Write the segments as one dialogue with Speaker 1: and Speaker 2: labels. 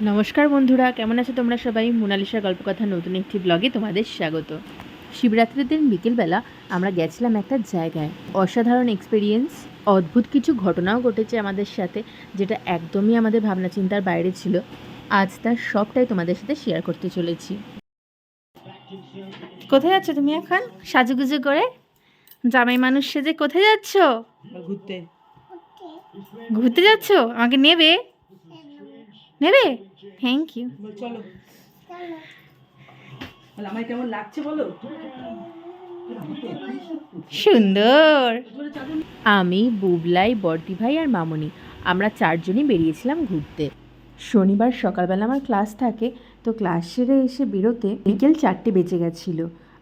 Speaker 1: নমস্কার বন্ধুরা কেমন আছো তোমরা সবাই? মোনালিসা গল্পকথা নতুন একটি ব্লগে তোমাদের স্বাগত। শিবরাত্রির দিন বিকেলবেলা আমরা গেছিলাম একটা জায়গায়। অসাধারণ এক্সপিরিয়েন্স অদ্ভুত কিছু ঘটনাও ঘটেছে আমাদের সাথে যেটা একদমই আমাদের ভাবনা চিন্তার বাইরে ছিল। আজ তার সবটাই তোমাদের সাথে শেয়ার করতে চলেছি। কোথায় যাচ্ছ তুমি এখন? সাজুগুজু করে? জামাই মানুষ সেজে কোথায় যাচ্ছ?
Speaker 2: ঘুরতে।
Speaker 1: ঘুরতে যাচ্ছ? আমাকে নেবে? নেবে? থ্যাংক ইউ
Speaker 2: চলো। বলে আমায় কেমন লাগছে বলো?
Speaker 1: সুন্দর। আমি বুবলাই বর্দি ভাই আর মামনি আমরা চারজনই বেরিয়েছিলাম ঘুরতে। শনিবার সকালবেলা আমার ক্লাস থাকে তো ক্লাস সেরে এসে বেরোতে বিকেল চারটে বেজে গেছিল।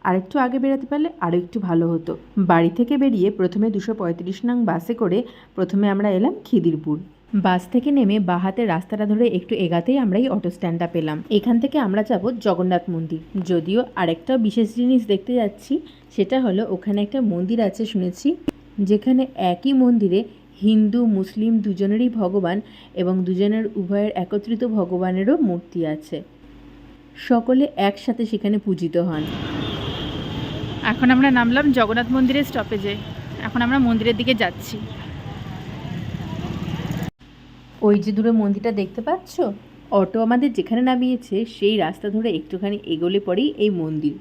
Speaker 1: আর একটু আগে বেরোতে পারলে আরও একটু ভালো হতো। বাড়ি থেকে বেরিয়ে প্রথমে দুশো পঁয়ত্রিশ নং বাসে করে প্রথমে আমরা এলাম খিদিরপুর। বাস থেকে নেমে বাহাতে রাস্তাটা ধরে একটু এগাতেই আমরা এই অটো স্ট্যান্ডটা পেলাম। এখান থেকে আমরা যাব জগন্নাথ মন্দির। যদিও আরেকটা বিশেষ জিনিস দেখতে যাচ্ছি, সেটা হলো ওখানে একটা মন্দির আছে শুনেছি, যেখানে একই মন্দিরে হিন্দু, মুসলিম দুজনেরই ভগবান এবং দুজনের উভয়ের একত্রিত ভগবানেরও মূর্তি আছে। সকলে একসাথে সেখানে পূজিত হন। এখন আমরা নামলাম জগন্নাথ মন্দিরের স্টপেজে এখন আমরা মন্দিরের দিকে যাচ্ছি। ওই যে দূরে মন্দিরটা দেখতে পাচ্ছ? অটো আমাদের যেখানে নামিয়েছে, সেই রাস্তা ধরে একটুখানি এগোলে পরেই এই মন্দির।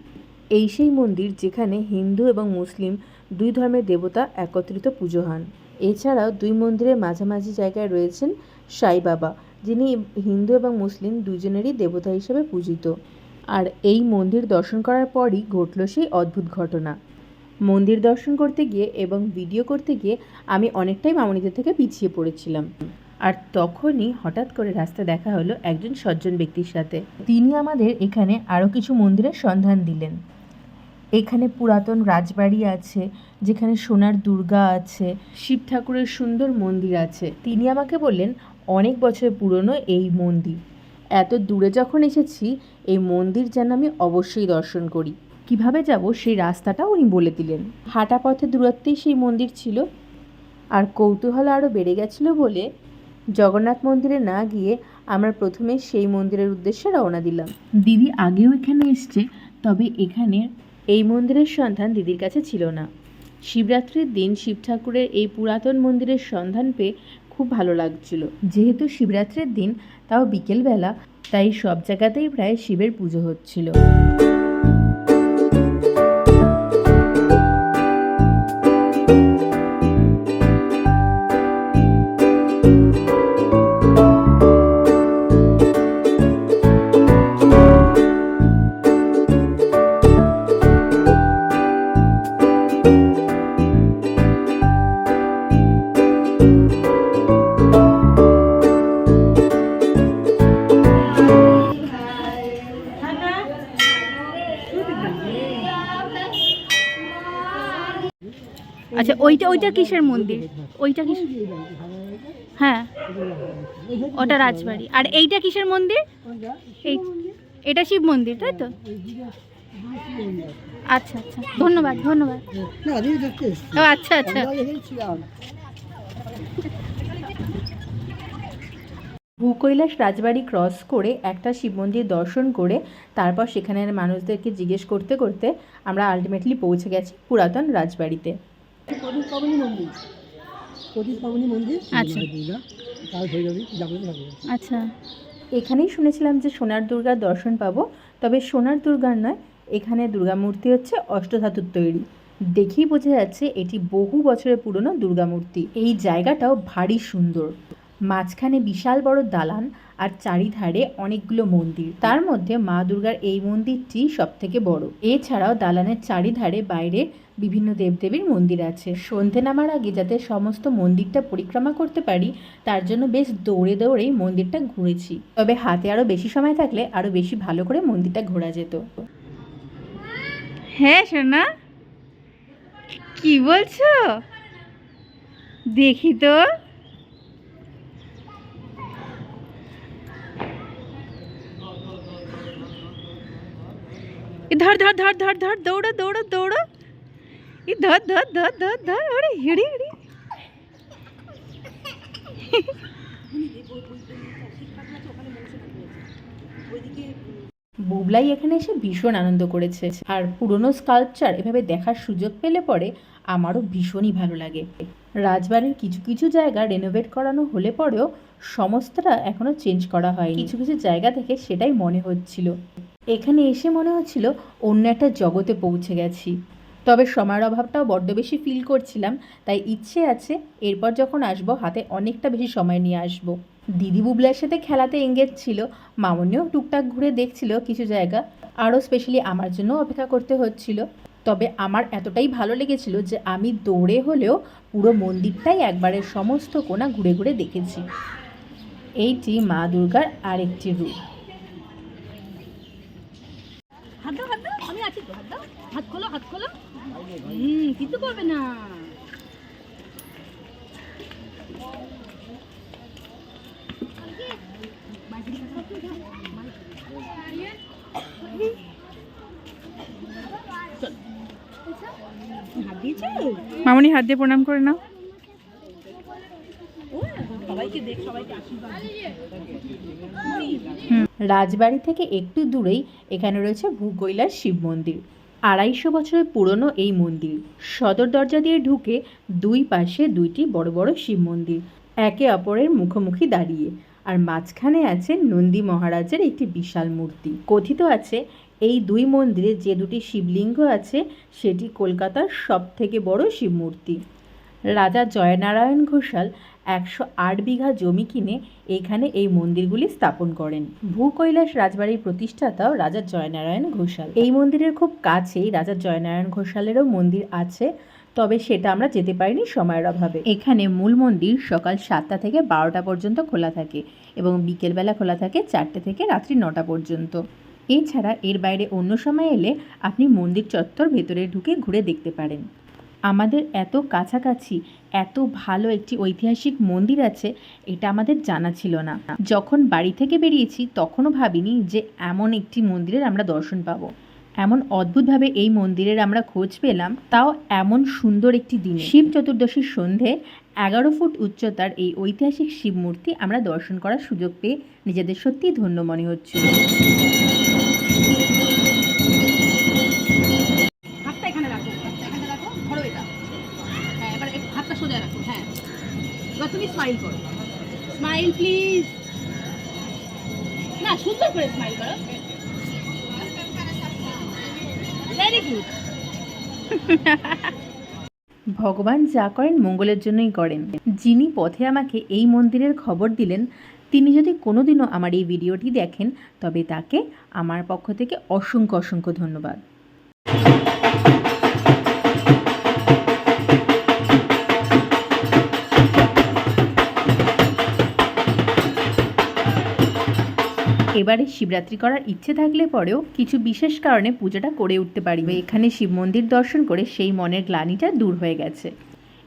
Speaker 1: এই সেই মন্দির যেখানে হিন্দু এবং মুসলিম দুই ধর্মের দেবতা একত্রিত পুজো হন। এছাড়াও দুই মন্দিরের মাঝামাঝি জায়গায় রয়েছেন সাই বাবা, যিনি হিন্দু এবং মুসলিম দুজনেরই দেবতা হিসেবে পূজিত। আর এই মন্দির দর্শন করার পরই ঘটল সেই অদ্ভুত ঘটনা। মন্দির দর্শন করতে গিয়ে এবং ভিডিও করতে গিয়ে আমি অনেকটাই মামনিদের থেকে পিছিয়ে পড়েছিলাম। আর তখনই হঠাৎ করে রাস্তা দেখা হলো একজন সজ্জন ব্যক্তির সাথে। তিনি আমাদের এখানে আরও কিছু মন্দিরের সন্ধান দিলেন। এখানে পুরাতন রাজবাড়ি আছে, যেখানে সোনার দুর্গা আছে, শিব ঠাকুরের সুন্দর মন্দির আছে। তিনি আমাকে বললেন, অনেক বছর পুরনো এই মন্দির। এত দূরে যখন এসেছি, এই মন্দির যেন আমি অবশ্যই দর্শন করি। কীভাবে যাব সেই রাস্তাটা উনি বলে দিলেন। হাঁটা পথে দূরত্বেই সেই মন্দির ছিল। আর কৌতূহল আরও বেড়ে গেছিল বলে জগন্নাথ মন্দিরে না গিয়ে আমরা প্রথমে সেই মন্দিরের উদ্দেশ্যে রওনা দিলাম। দিদি আগেও এখানে এসছে তবে এখানে এই মন্দিরের সন্ধান দিদির কাছে ছিল না। শিবরাত্রির দিন শিব ঠাকুরের এই পুরাতন মন্দিরের সন্ধান পেয়ে খুব ভালো লাগছিল। যেহেতু শিবরাত্রির দিন তাও বিকেলবেলা তাই সব জায়গাতেই প্রায় শিবের পুজো হচ্ছিল।
Speaker 3: আচ্ছা ওইটা ওইটা কিসের মন্দির? ওইটা কিস? হ্যাঁ। ওটা রাজবাড়ি। আর এইটা কিসের মন্দির? এই, এটা শিব মন্দির, তাই তো? আচ্ছা আচ্ছা। ধন্যবাদ ধন্যবাদ। ও আচ্ছা আচ্ছা।
Speaker 1: ভূকৈলাস রাজবাড়ি ক্রস করে একটা শিব মন্দির দর্শন করে তারপর সেখানের মানুষদেরকে জিজ্ঞেস করতে করতে আমরা আলটিমেটলি পৌঁছে গেছি পুরাতন রাজবাড়িতে।
Speaker 2: প্রদীপ পাবনী মন্দির। প্রদীপ পাবনী মন্দির
Speaker 3: আচ্ছা।
Speaker 2: তার ভৈরবী জাগ্রত
Speaker 3: আচ্ছা।
Speaker 1: এখানেই শুনেছিলাম যে সোনার দুর্গার দর্শন পাবো তবে সোনার দুর্গার নয় এখানে দুর্গা মূর্তি হচ্ছে অষ্টধাতুর তৈরি। দেখেই বোঝা যাচ্ছে এটি বহু বছরের পুরনো দুর্গা মূর্তি। এই জায়গাটাও ভারী সুন্দর। মাঝখানে বিশাল বড় দালান আর চারিধারে অনেকগুলো মন্দির। তার মধ্যে মা দুর্গার এই মন্দিরটি সব থেকে বড়। এছাড়াও দালানের চারিধারে বাইরে বিভিন্ন দেবদেবীর মন্দির আছে। সন্ধে নামার আগে যাতে সমস্ত মন্দিরটা পরিক্রমা করতে পারি, তার জন্য বেশ দৌড়ে দৌড়েই মন্দিরটা ঘুরেছি। তবে হাতে আরও বেশি সময় থাকলে আরও বেশি ভালো করে মন্দিরটা ঘোরা যেত।
Speaker 3: হ্যাঁ সোনা। কি বলছো? দেখি তো। ধর ধর ধর ধর ধর, দৌড়ো দৌড়ো দৌড়ো। এ ধর ধর ধর ধর ধর, ওরে হিড়ি হিড়ি।
Speaker 1: বুবলাই এখানে এসে ভীষণ আনন্দ করেছে। আর পুরনো স্কাল্পচার এভাবে দেখার সুযোগ পেলে পরে আমারও ভীষণই ভালো লাগে। রাজবাড়ির কিছু কিছু জায়গা রেনোভেট করানো হলে পরেও সমস্তটা এখনও চেঞ্জ করা হয়নি। কিছু কিছু জায়গা থেকে সেটাই মনে হচ্ছিল। এখানে এসে মনে হচ্ছিল অন্য একটা জগতে পৌঁছে গেছি। তবে সময়ের অভাবটাও বড্ড বেশি ফিল করছিলাম, তাই ইচ্ছে আছে এরপর যখন আসব, হাতে অনেকটা বেশি সময় নিয়ে আসব। দিদি বুবলার সাথে খেলাতে এঙ্গেজ ছিল, মামনিও টুকটাক ঘুরে দেখছিল কিছু জায়গা, আরও স্পেশালি আমার জন্য অপেক্ষা করতে হচ্ছিল। তবে আমার এতটাই ভালো লেগেছিল যে আমি দৌড়ে হলেও পুরো মন্দিরটাই একবারের সমস্ত কোণা ঘুরে ঘুরে দেখেছি। এইটি মা দুর্গার আরেকটি রূপ
Speaker 2: হাত দাও হাত দাও আমি আছি তো হাত দাও হাত খোলো হাত খোলো হুম কিছু করবে না।
Speaker 3: মামনি হাত দিয়ে প্রণাম করে নাও।
Speaker 2: ও সবাইকে দেখ সবাইকে আশীর্বাদ
Speaker 1: রাজবাড়ি থেকে একটু দূরেই এখানে রয়েছে ভূকৈলাস শিব মন্দির। আড়াইশো বছরের পুরনো এই মন্দির। সদর দরজা দিয়ে ঢুকে দুই পাশে দুইটি বড় বড় শিব মন্দির, একে অপরের মুখোমুখি দাঁড়িয়ে। আর মাঝখানে আছে নন্দী মহারাজের একটি বিশাল মূর্তি। কথিত আছে, এই দুই মন্দিরে যে দুটি শিবলিঙ্গ আছে, সেটি কলকাতার সব থেকে বড় শিব মূর্তি। রাজা জয়নারায়ণ ঘোষাল একশো আট বিঘা জমি কিনে এখানে এই মন্দিরগুলি স্থাপন করেন। ভূ ভূকৈলাস রাজবাড়ির প্রতিষ্ঠাতাও রাজা জয়নারায়ণ ঘোষাল। এই মন্দিরের খুব কাছেই রাজা জয়নারায়ণ ঘোষালেরও মন্দির আছে, তবে সেটা আমরা যেতে পারিনি সময়ের অভাবে। এখানে মূল মন্দির সকাল সাতটা থেকে বারোটা পর্যন্ত খোলা থাকে এবং বিকেলবেলা খোলা থাকে চারটে থেকে রাত্রি নটা পর্যন্ত। এছাড়া এর বাইরে অন্য সময় এলে আপনি মন্দির চত্বর ভেতরে ঢুকে ঘুরে দেখতে পারেন। আমাদের এত কাছাকাছি, এত ভালো একটি ঐতিহাসিক মন্দির আছে, এটা আমাদের জানা ছিল না। যখন বাড়ি থেকে বেরিয়েছি, তখনও ভাবিনি যে এমন একটি মন্দিরের আমরা দর্শন পাবো। এমন অদ্ভুতভাবে এই মন্দিরের আমরা খোঁজ পেলাম, তাও এমন সুন্দর একটি দিন। শিব চতুর্দশীর সন্ধে এগারো ফুট উচ্চতার এই ঐতিহাসিক শিব মূর্তি আমরা দর্শন করার সুযোগ পেয়ে নিজেদের সত্যিই ধন্য মনে হচ্ছিল।
Speaker 2: স্মাইল করো। স্মাইল প্লিজ না, সুন্দর করে স্মাইল করো। ভেরি গুড
Speaker 1: ভগবান যা করেন মঙ্গলের জন্যই করেন। যিনি পথে আমাকে এই মন্দিরের খবর দিলেন, তিনি যদি কোনোদিনও আমার এই ভিডিওটি দেখেন, তবে তাকে আমার পক্ষ থেকে অসংখ্য অসংখ্য ধন্যবাদ। এবারে শিবরাত্রি করার ইচ্ছে থাকলে পরেও কিছু বিশেষ কারণে পুজোটা করে উঠতে পারি এখানে শিব মন্দির দর্শন করে সেই মনের গ্লানিটা দূর হয়ে গেছে।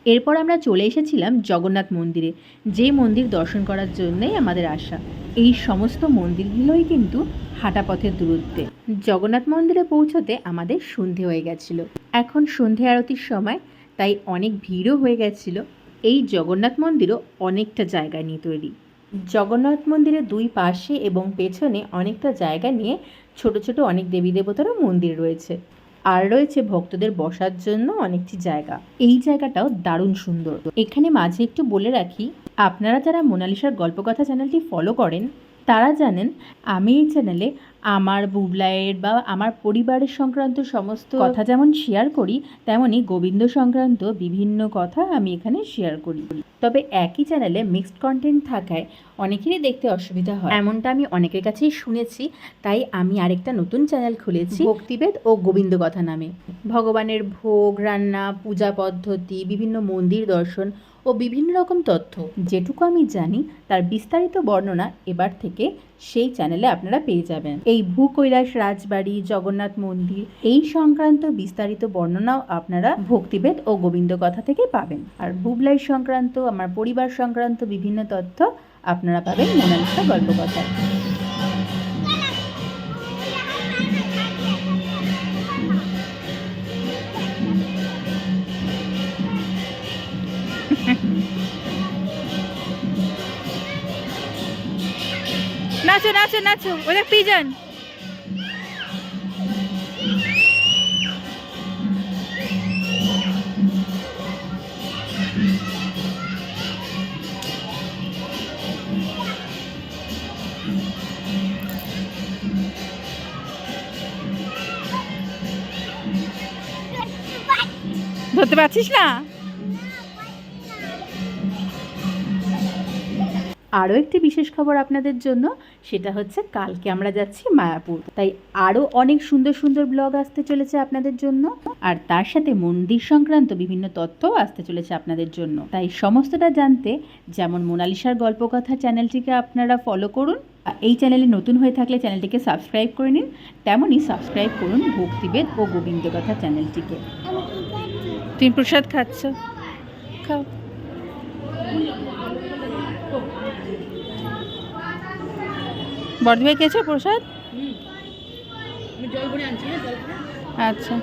Speaker 1: এরপর আমরা চলে এসেছিলাম জগন্নাথ মন্দিরে, যে মন্দির দর্শন করার জন্যই আমাদের আশা। এই সমস্ত মন্দিরগুলোই কিন্তু হাঁটা পথের দূরত্বে। জগন্নাথ মন্দিরে পৌঁছতে আমাদের সন্ধে হয়ে গেছিল। এখন সন্ধে আরতির সময়, তাই অনেক ভিড়ও হয়ে গেছিল। এই জগন্নাথ মন্দিরও অনেকটা জায়গা নিয়ে তৈরি। জগন্নাথ মন্দিরের দুই পাশে এবং পেছনে অনেকটা জায়গা নিয়ে ছোট ছোট অনেক দেবী দেবতারও মন্দির রয়েছে। আর রয়েছে ভক্তদের বসার জন্য অনেকটি জায়গা। এই জায়গাটাও দারুণ সুন্দর। এখানে মাঝে একটু বলে রাখি, আপনারা যারা মোনালিসার গল্পকথা চ্যানেলটি ফলো করেন, তারা জানেন আমি এই চ্যানেলে আমার বুবলাইয়ের বা আমার পরিবারের সংক্রান্ত সমস্ত কথা যেমন শেয়ার করি তেমনই গোবিন্দ সংক্রান্ত বিভিন্ন কথা আমি এখানে শেয়ার করি। তবে একই চ্যানেলে মিক্সড কন্টেন্ট থাকায় অনেকেরই দেখতে অসুবিধা হয়। এমনটা আমি অনেকের কাছেই শুনেছি তাই আমি আরেকটা নতুন চ্যানেল খুলেছি। ভক্তিবেদ ও গোবিন্দ কথা নামে। ভগবানের ভোগ রান্না পূজা পদ্ধতি বিভিন্ন মন্দির দর্শন ও বিভিন্ন রকম তথ্য। যেটুকু আমি জানি তার বিস্তারিত বর্ণনা এবার থেকে সেই চ্যানেলে আপনারা পেয়ে যাবেন। এই ভূ কৈলাস রাজবাড়ি, জগন্নাথ মন্দির, এই সংক্রান্ত বিস্তারিত বর্ণনাও আপনারা ভক্তিবেদ ও গোবিন্দ কথা থেকে পাবেন। আর ভুবলাই সংক্রান্ত, আমার পরিবার সংক্রান্ত বিভিন্ন তথ্য আপনারা পাবেন মোনালিসা গল্প কথায়
Speaker 3: নাচো নাচো নাচো। ওদের পিজন। ধরতে পারছিস না?
Speaker 1: আরও একটি বিশেষ খবর আপনাদের জন্য সেটা হচ্ছে কালকে আমরা যাচ্ছি মায়াপুর। তাই আরও অনেক সুন্দর সুন্দর ব্লগ আসতে চলেছে আপনাদের জন্য আর তার সাথে মন্দির সংক্রান্ত বিভিন্ন তথ্যও আসতে চলেছে আপনাদের জন্য। তাই সমস্তটা জানতে যেমন মোনালিসার গল্পকথা চ্যানেলটিকে আপনারা ফলো করুন আর এই চ্যানেলে নতুন হয়ে থাকলে চ্যানেলটিকে সাবস্ক্রাইব করে নিন তেমনই সাবস্ক্রাইব করুন ভক্তিবেদ ও গোবিন্দকথা চ্যানেলটিকে।
Speaker 3: তুমি প্রসাদ খাচ্ছ? খাও। বর্ধভাই খেয়েছো প্রসাদ?
Speaker 2: হ্যাঁ
Speaker 3: আচ্ছা।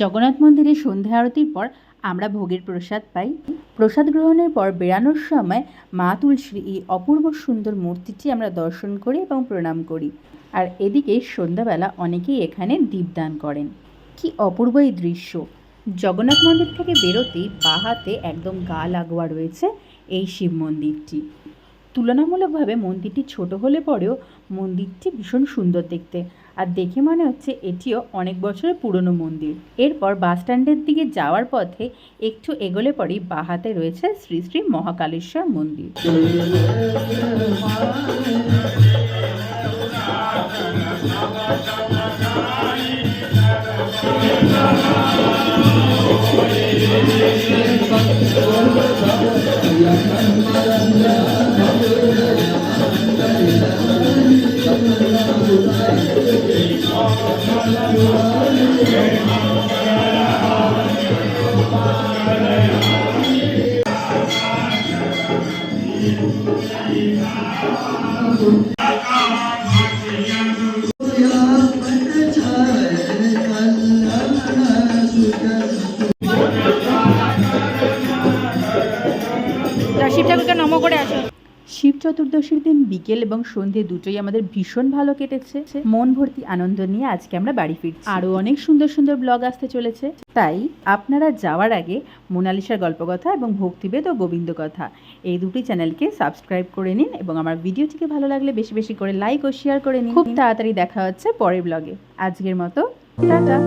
Speaker 1: জগন্নাথ মন্দিরে সন্ধ্যা আরতির পর আমরা ভোগের প্রসাদ পাই। প্রসাদ গ্রহণের পর বেরানোর সময় মা তুলসীর এই অপূর্ব সুন্দর মূর্তিটি আমরা দর্শন করি এবং প্রণাম করি। আর এদিকে সন্ধ্যাবেলা অনেকেই এখানে দীপদান করেন। কি অপূর্ব এই দৃশ্য। জগন্নাথ মন্দির থেকে বেরোতেই বাঁ হাতে একদম গা লাগোয়া রয়েছে এই শিব মন্দিরটি। তুলনামূলকভাবে মন্দিরটি ছোট হলে পরেও মন্দিরটি ভীষণ সুন্দর দেখতে। আর দেখে মনে হচ্ছে এটিও অনেক বছরের পুরনো মন্দির। এরপর বাস স্ট্যান্ডের দিকে যাওয়ার পথে একটু এগোলে পরেই বাহাতে রয়েছে শ্রী শ্রী মহাকালেশ্বর মন্দির।
Speaker 3: যা
Speaker 1: শিব চতুর্দশীর দিন বিকেল এবং সন্ধে দুটোই আমাদের ভীষণ ভালো কেটেছে। মন ভর্তি আনন্দ নিয়ে আজকে আমরা বাড়ি ফিরছি। আরও অনেক সুন্দর সুন্দর ব্লগ আসতে চলেছে। তাই আপনারা যাওয়ার আগে মোনালিসার গল্পকথা এবং ভক্তিবেদ ও গোবিন্দ কথা এই দুটি চ্যানেলকে সাবস্ক্রাইব করে নিন এবং আমার ভিডিওটিকে ভালো লাগলে বেশি বেশি করে লাইক ও শেয়ার করে নিন। খুব তাড়াতাড়ি দেখা হচ্ছে পরের ব্লগে। আজকের মতো, টাটা।